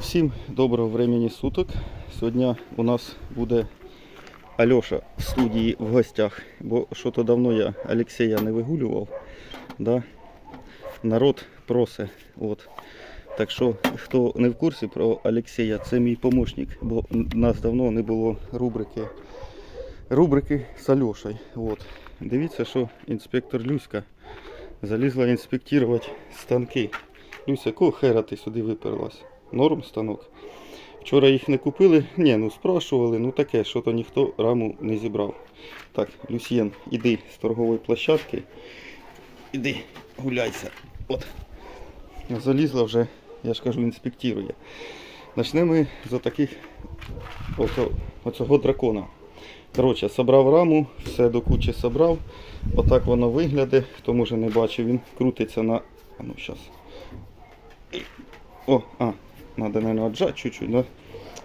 Всім доброго времени суток. Сьогодні у нас буде Альоша в студії в гостях, бо що то давно я Олексія не вигулював. Да? Народ просить. От. Так що, хто не в курсі про Олексія, це мій помічник, бо у нас давно не було рубрики, рубрики з Альошею. От. Дивіться, що інспектор Люська залізла інспектувати станки. Люся, якого хера ти сюди виперлась? Норм станок. Вчора їх не купили. Ні, ну спрашували, ну таке, що то ніхто раму не зібрав. Так, Люсьєн, іди з торгової площадки. Іди, гуляйся. От. Залізла вже, я ж кажу, інспектує. Почнемо ми з таких оцього, оцього дракона. Коротше, собрав раму, все до кучі собрав. Отак воно виглядає. Хто може не бачив, він крутиться на. А ну зараз. О, а, треба, мабуть, отжати чуть-чуть, да?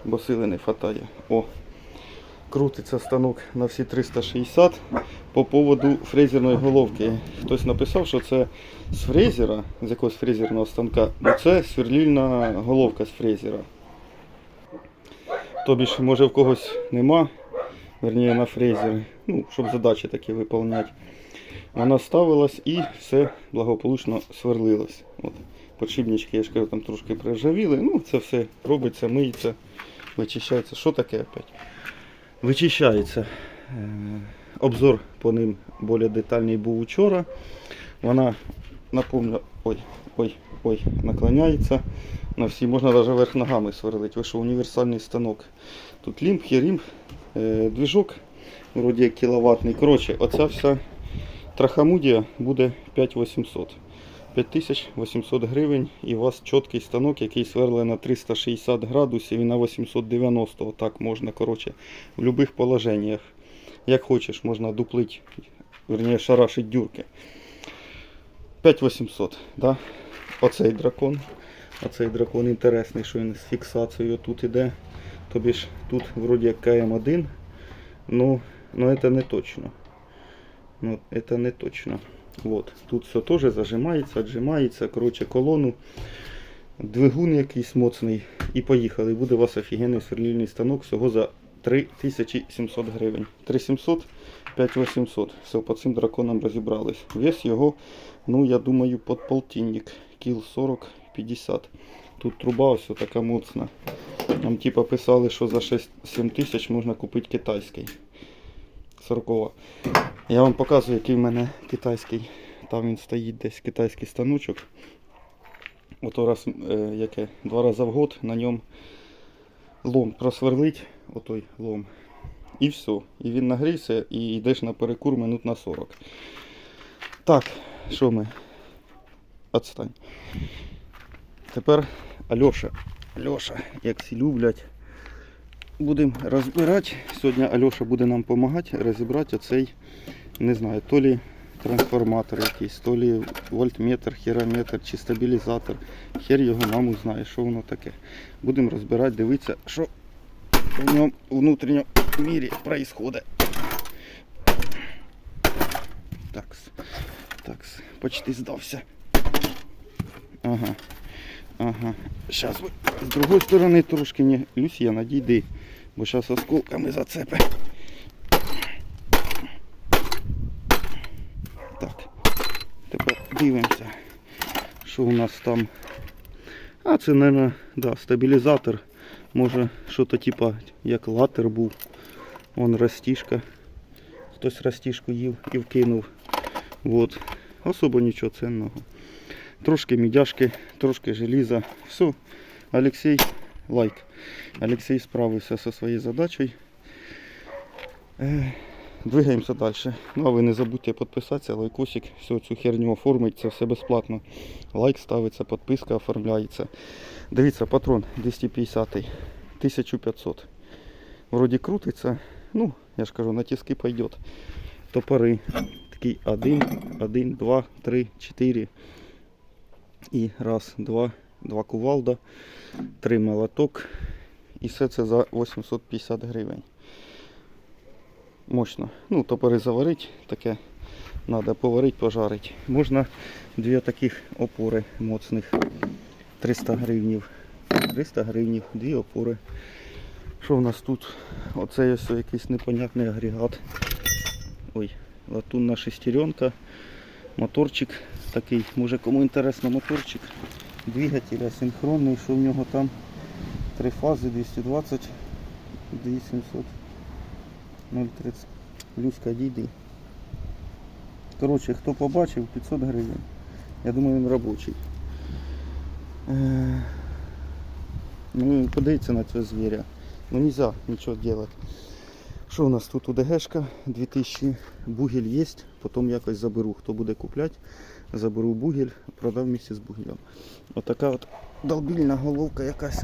бо сили не вистачає. О, крутиться станок на всі 360 по поводу фрезерної головки. Хтось написав, що це з фрезера, з якогось фрезерного станка, ну це сверлільна головка з фрезера. Тобі ж, може, в когось нема, верніше на фрезері, ну, щоб задачі такі виконувати. Вона ставилась і все благополучно сверлилось. От. Подшипнички, я ж кажу, там трошки приржавіли. Ну, це все робиться, миється, вичищається. Що таке опять? Вичищається. Е, Обзор по ним більш детальний був вчора. Вона, напомню, ой, ой, ой, наклоняється. На всі можна навіть верх ногами сверлити. Ви що, універсальний станок. Тут лімб, херімб, е, движок, вроді кіловатний. Коротше, оця вся трахамудія буде 5800. 5800 гривень і у вас чіткий станок, який сверлить на 360 градусів і на 890. Отак можна, коротше, в будь-яких положеннях. Як хочеш, можна дуплить, верніше шарашить дюрки. 5800, да? Оцей дракон. Оцей дракон інтересний, що він з фіксацією тут іде. Тобі ж тут вроді як КМ1, ну, ну це не точно. Ну, это не точно. Вот. Тут все теж зажимається, отжимається. Коротше, колону, двигун якийсь моцний. І поїхали. Буде у вас офігенний сверлільний станок всього за 3700 гривень. 3700, 5800. Все, по цим драконам розібрались. Вес його, ну я думаю, під полтинник. Кіл 40-50. Тут труба ось така моцна. Нам типа писали, що за 6-7 тисяч можна купити китайський. 40. Я вам показую, який в мене китайський. Там він стоїть десь китайський станочок. Ото раз, е, яке, два рази в год на ньому лом просверлить, отой лом. І все. І він нагрівся і йдеш на перекур минут на 40. Так, що ми? Отстань. Тепер Альоша. Альоша, як всі люблять. Будемо розбирати. Сьогодні Альоша буде нам допомагати розібрати оцей, не знаю, то лі трансформатор якийсь, то лі вольтметр, херометр чи стабілізатор. Хер його маму знає, що воно таке. Будемо розбирати, дивитися, що в ньому внутрішньому мірі відбувається. Такс, такс, почти здався. Ага. Ага. Зараз з другої сторони трошки не. Люсія, надійди, бо зараз осколками зацепи. Так. Тепер дивимося, що у нас там. А це, мабуть, да, стабілізатор. Може, що то типа як латер був. Вон растіжка. Хтось растіжку їв і вкинув. Вот. Особо нічого ценного. Трошки мідяшки, трошки желіза. Все, Олексій, лайк. Олексій справився зі своєю задачею. Е, Двигаємося далі. Ну а ви не забудьте підписатися, лайкосик, всю цю херню оформить, це все безплатно. Лайк ставиться, підписка оформляється. Дивіться, патрон 250 1500. Вроді крутиться. Ну, я ж кажу, на тиски пойдет. Топори. Такий 1, 1, 2, 3, 4. І раз, два, два кувалда, три молоток. І все це за 850 гривень. Мощно. Ну, топори заварить, таке треба поварити, пожарити. Можна дві таких опори моцних 300 гривнів. 300 гривень, дві опори. Що в нас тут? Оце ось якийсь непонятний агрегат. Ой, латунна шестеренка. Моторчик такий, може кому інтересно моторчик. Двигатель асинхронний, що в нього там три фази 220 2700 030. Люська дійди. Коротше, хто побачив, 500 гривень. Я думаю, він робочий. Е, Ну, подивіться на цього звіря. Ну нельзя нічого делать. Що у нас тут УДГшка? 2000 бугель є, потім якось заберу. Хто буде купляти, заберу бугель, продав місці з бугелем. Отака от долбільна головка якась.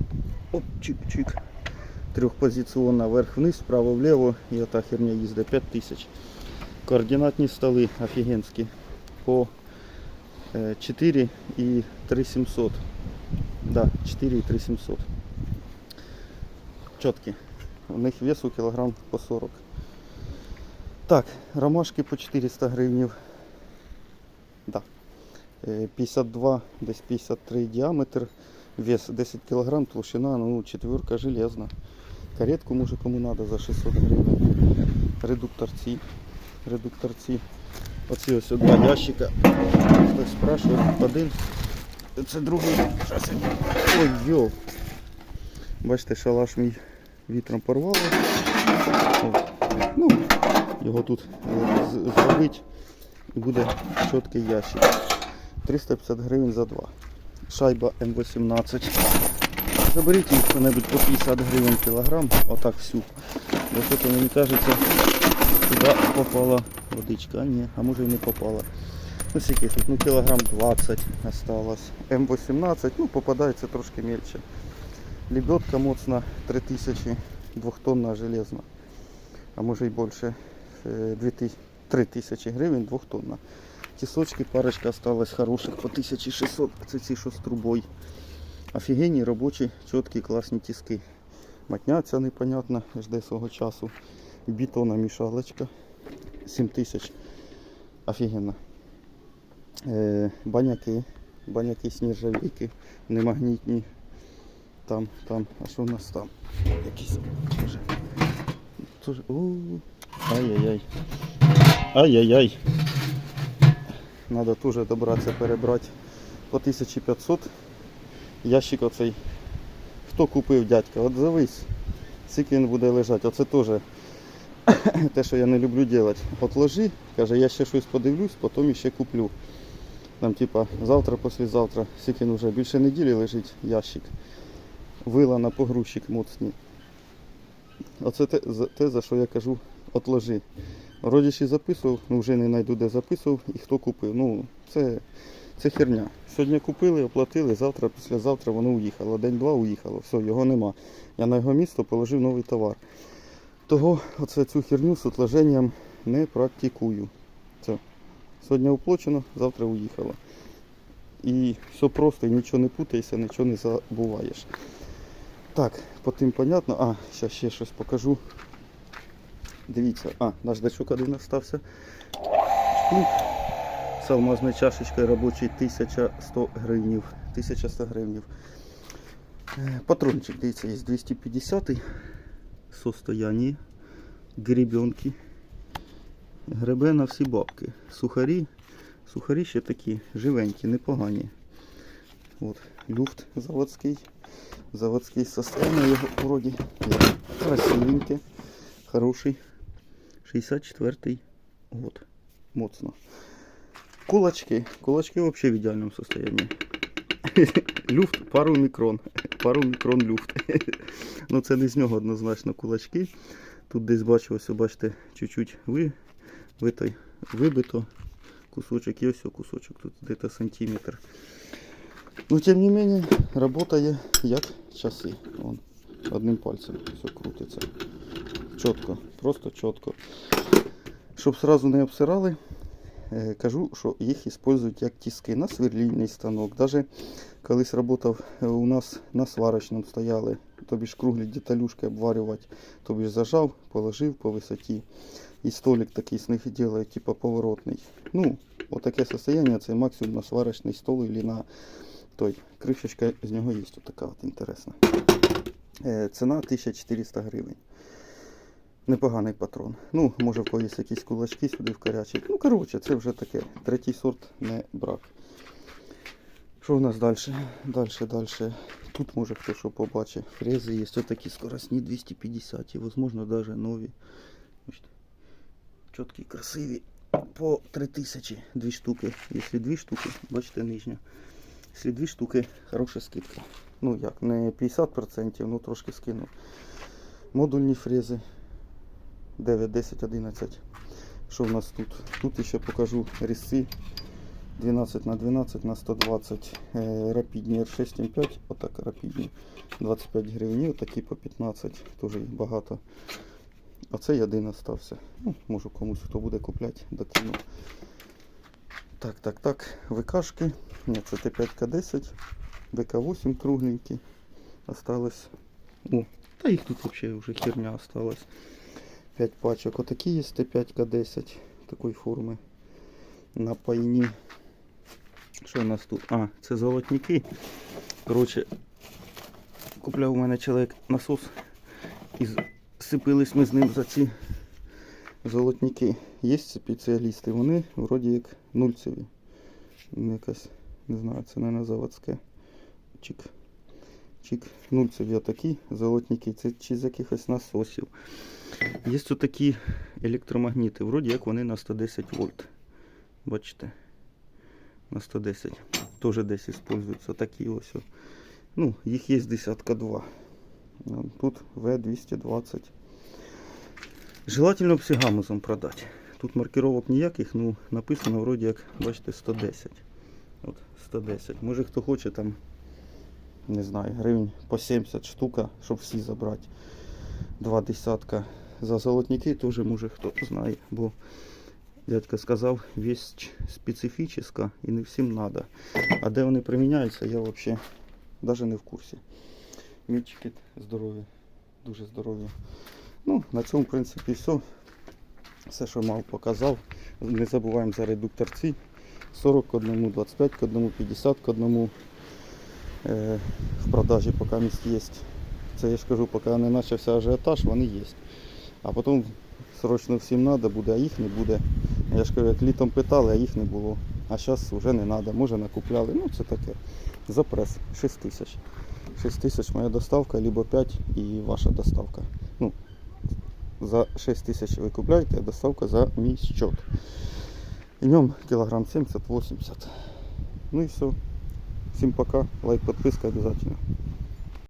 Оп, чик-чик. Трьохпозиційна вверх-вниз, вправо-вліво і ота херня їздить 5000. Координатні столи офігенські. По е, 4 і 3700. Да, 4 і 3700. Чіткі. У них весу кілограм по 40. Так, ромашки по 400 гривнів. Да. Е, 52, десь 53 діаметр. Вес 10 кг, толщина, ну, четверка железна. Каретку може кому надо за 600 гривень. Редукторці. Редукторці. Оці ось два ящика. Хтось спрашиває, один. Це другий. Ой, йо. Бачите, шалаш мій вітром порвало. Ну, його тут е, зробить і буде чіткий ящик. 350 гривень за два. Шайба М18. Заберіть їх що-небудь по 50 гривень кілограм, отак всю. Бо що то мені кажеться, сюди попала водичка. А ні, а може і не попала. Ну скільки тут, ну кілограм 20 осталось. М18, ну попадається трошки мельче. Лебедка моцна 3000, двохтонна железна. А може і більше е, 2000. 3 тисячі гривень двохтонна. Тісочки, парочка осталась хороших по 1600, це ці що з трубой. Офігенні робочі, чіткі, класні тіски. Матня ця непонятна, жде свого часу. Бітона мішалочка 7000. офігенна. Е, баняки, баняки сніжавіки, немагнітні. Там, там, а що в нас там? Якісь. Ай-яй-яй. Ай-яй-яй. Надо теж добратися перебрати по 1500. Ящик оцей. Хто купив дядька? От завись. Скільки він буде лежати. Оце теж те, що я не люблю робити. От ложи, каже, я ще щось подивлюсь, потім ще куплю. Там типа завтра, післязавтра, скільки він вже більше неділі лежить ящик. Вила на погрузчик моцні. Оце те, те, за що я кажу, отложи. Ще записував, ну вже не знайду де записував і хто купив. Ну, це, це херня. Сьогодні купили, оплатили, завтра, післязавтра воно уїхало. День-два уїхало, все, його нема. Я на його місто положив новий товар. Того оце цю херню з отложенням не практикую. Це. Сьогодні оплачено, завтра уїхало. І все просто, і нічого не путаєшся, нічого не забуваєш. Так, по тим понятно. А, зараз ще щось покажу. Дивіться, а, наждачок один остався. З алмазною чашечкою робочий 1100 гривнів. 1100 гривнів. Е, Патрончик, дивіться, є 250 состоянні. Гребенки. Гребе на всі бабки. Сухарі. Сухарі ще такі живенькі, непогані. От, люфт заводський. Заводський состояние його вроді є красивеньке, хороший. 64-й год. Моцно. Кулачки. Кулачки вообще в ідеальному состоянии. Люфт пару мікрон. Пару мікрон люфт. ну це не з нього однозначно кулачки. Тут десь бачу, ось бачите, чуть-чуть ви, ви той, вибито. Кусочок, є ось кусочок, тут десь сантиметр. Ну, тем не менее, работає як часи. Вон, одним пальцем все крутиться. Чітко, просто чітко. Щоб сразу не обсирали, е, кажу, що їх використовують як тіски на сверлільний станок. Даже колись працював е, у нас на сварочному стояли, тобі ж круглі деталюшки обварювати, тобі ж зажав, положив по висоті. І столик такий з них роблять, типа поворотний. Ну, отаке состояние це максимум на сварочний стол или на той, кришечка з нього є така от інтересна. Е, ціна 1400 гривень. Непоганий патрон. Ну, може в когось якісь кулачки сюди вкарячить. Ну, коротше, це вже таке. Третій сорт не брак. Що в нас далі? Далі, далі. Тут може хто що побачить. Фрези є. Ось такі скоростні 250 і, можливо, навіть нові. Чіткі, красиві. По 3000 дві штуки. Якщо дві штуки, бачите, нижня. Якщо дві штуки, хороша скидка. Ну як, не 50%, ну трошки скину. Модульні фрези 9, 10, 11. Що в нас тут? Тут ще покажу різці 12 на 12 на 120. Е, Рапідні R6 5 отак рапідні. 25 гривень, отакі по 15, теж їх багато. А цей один остався. Ну, можу комусь, хто буде купляти, докину. Так, так, так. ВКшки. Ні, це Т5К10. ВК8 кругленький. Осталось. О, та їх тут взагалі вже херня осталась. 5 пачок. Отакі є Т5К10 такої форми. На пайні. Що у нас тут? А, це золотники. Коротше, купляв у мене чоловік насос і сипились ми з ним за ці золотники. Є спеціалісти, вони вроді як нульцеві. Ну, Якась, не знаю, це не на заводське. Чик. Чик. Нульцеві отакі золотники. Це чи з якихось насосів. Є такі електромагніти, вроді як вони на 110 вольт. Бачите? На 110. Теж десь використовуються такі ось. Ну, їх є десятка два. Тут В220. Желательно псигамузом продати. Тут маркировок ніяких, ну написано вроді як, бачите, 110. От 110. Може хто хоче там, не знаю, гривень по 70 штука, щоб всі забрати. Два десятка. За золотники теж може хто знає, бо дядько сказав, вість специфічна і не всім треба. А де вони приміняються, я взагалі навіть не в курсі. Мітчики здорові, дуже здорові. Ну, на цьому, в принципі, все. Все, що мав, показав. Не забуваємо за редукторці. 40 к 1, 25 к 1, 50 к 1. Е, в продажі поки місць є. Це я ж кажу, поки не почався ажіотаж, вони є. А потім срочно всім треба буде, а їх не буде. Я ж кажу, як літом питали, а їх не було. А зараз вже не треба. Може накупляли. Ну це таке. За прес 6 тисяч. 6 тисяч моя доставка, либо 5 і ваша доставка. Ну, за 6 тисяч ви купляєте, а доставка за мій счет. І ньому кілограм 70-80. Ну і все. Всім пока. Лайк, подписка обязательно.